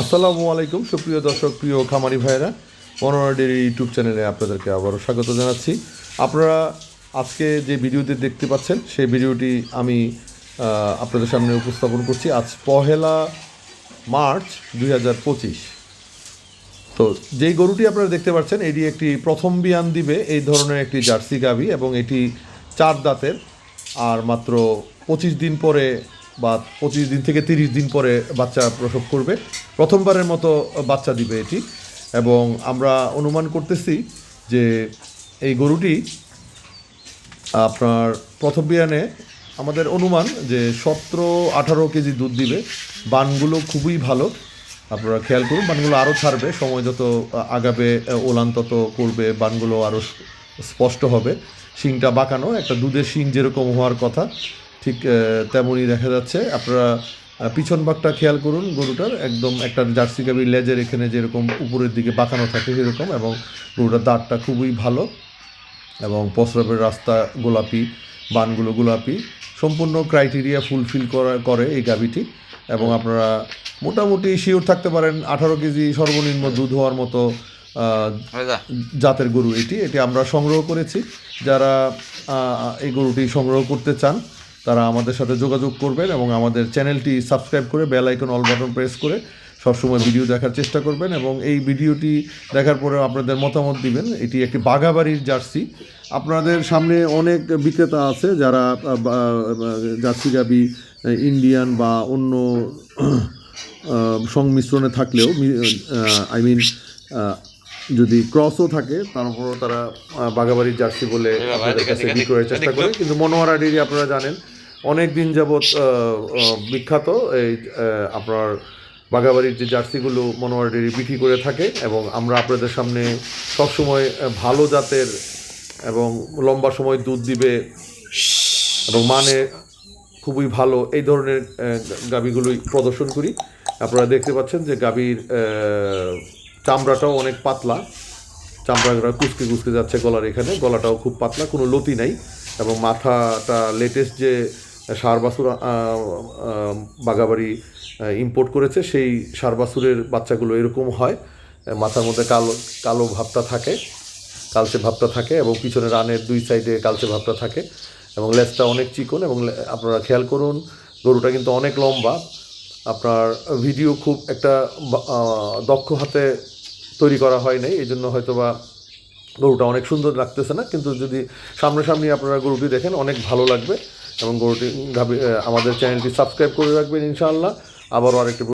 আসসালামু আলাইকুম, সুপ্রিয় দর্শক, প্রিয় খামারি ভাইয়েরা। মনোরা ডেরি ইউটিউব চ্যানেলে আপনাদেরকে আবারও স্বাগত জানাচ্ছি। আপনারা আজকে যে ভিডিওটি দেখতে পাচ্ছেন, সেই ভিডিওটি আমি আপনাদের সামনে উপস্থাপন করছি আজ পহেলা মার্চ দুই হাজার পঁচিশ। তো যেই গরুটি আপনারা দেখতে পাচ্ছেন, এটি একটি প্রথম বিয়ান দিবে এই ধরনের একটি জার্সি গাভি এবং এটি চার দাঁতের, আর মাত্র পঁচিশ দিন পরে বা পঁচিশ দিন থেকে তিরিশ দিন পরে বাচ্চা প্রসব করবে। প্রথমবারের মতো বাচ্চা দিবে এটি। এবং আমরা অনুমান করতেছি যে এই গরুটি আপনার প্রথম বিয়ানে আমাদের অনুমান যে সতেরো আঠারো কেজি দুধ দিবে। বানগুলো খুবই ভালো। আপনারা খেয়াল করুন, বানগুলো আরও ছাড়বে। সময় যত আগাবে, ওলান তত করবে, বানগুলো আরও স্পষ্ট হবে। শিংটা বাঁকানো, একটা দুধের শিং যেরকম হওয়ার কথা। ঠিক তেমনই দেখা যাচ্ছে। আপনারা পিছন ভাগটা খেয়াল করুন গরুটার। একদম একটা জার্সি গাবির লেজের এখানে যেরকম উপরের দিকে বাঁকানো থাকে সেরকম এবং গরুটার দাঁতটা খুবই ভালো এবং প্রস্রাবের রাস্তা গোলাপি বানগুলো গোলাপি। সম্পূর্ণ ক্রাইটেরিয়া ফুলফিল করা করে এই গাভিটি এবং আপনারা মোটামুটি শিওর থাকতে পারেন আঠারো কেজি সর্বনিম্ন দুধ হওয়ার মতো জাতের গরু এটি। এটি আমরা সংগ্রহ করেছি। যারা এই গরুটি সংগ্রহ করতে চান তারা আমাদের সাথে যোগাযোগ করবেন এবং আমাদের চ্যানেলটি সাবস্ক্রাইব করে bell icon all button press করে সবসময় ভিডিও দেখার চেষ্টা করবেন এবং এই ভিডিওটি দেখার পরে আপনাদের মতামত দিবেন। এটি একটি বাঘাবাড়ির জার্সি। আপনাদের সামনে অনেক বিক্রেতা আছে যারা জার্সি গাবি ইন্ডিয়ান বা অন্য সংমিশ্রণে থাকলেও আই মিন যদি ক্রসও থাকে তারপরও তারা বাঘাবাড়ির জার্সি বলে আপনাদের কাছে বিক্রয়ের চেষ্টা করে। কিন্তু মনোহরা ডেরি আপনারা জানেন অনেক দিন যাবৎ বিখ্যাত এই আপনার বাঘাবাড়ির যে জার্সিগুলো মনোহরা ডেরি বিক্রি করে থাকে এবং আমরা আপনাদের সামনে সবসময় ভালো জাতের এবং লম্বা সময় দুধ দিবে এবং মানে খুবই ভালো এই ধরনের আহ, গাভীগুলোই প্রদর্শন করি। আপনারা দেখতে পাচ্ছেন যে আহ, চামড়াটাও অনেক পাতলা। চামড়াটা কুচকে কুচকে যাচ্ছে গলার এখানে। গলাটাও খুব পাতলা কোনো লতি নাই এবং মাথাটা লেটেস্ট যে সার বাছুর আহ, আহ, বাগাবাড়ি ইম্পোর্ট করেছে সেই সার বাছুরের বাচ্চাগুলো এরকম হয়। মাথার মধ্যে কালো কালো ভাবটা থাকে কালচে ভাবটা থাকে এবং পিছনে রানের দুই সাইডে কালচে ভাবটা থাকে এবং লেজটা অনেক চিকন এবং আপনারা খেয়াল করুন গরুটা কিন্তু অনেক লম্বা। আপনার ভিডিও খুব একটা দক্ষ হাতে তৈরি করা হয় নাই এই জন্য হয়তো বা গরুটা অনেক সুন্দর লাগতেছে না কিন্তু যদি সামনাসামনি আপনারা গরুটি দেখেন অনেক ভালো লাগবে। এবং গরুটি আমাদের চ্যানেলটি সাবস্ক্রাইব করে রাখবেন ইনশাআল্লাহ। আবারও আরেকটি